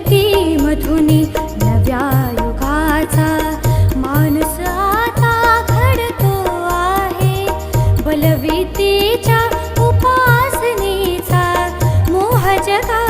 जनती मधुनी नव्या युगाचा. माणूस आता घडतो आहे बलवीतीच्या उपासनेचा. मोह जगाला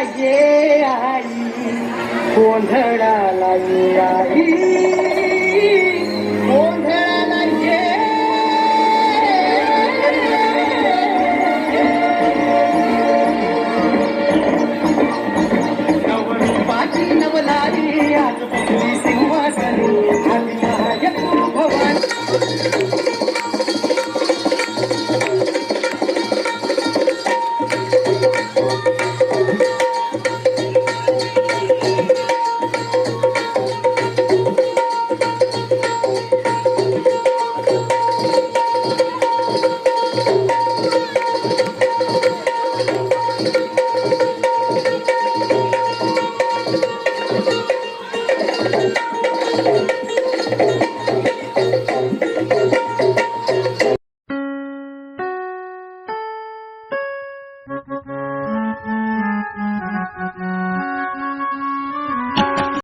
ये आई कोंधळाला ये आई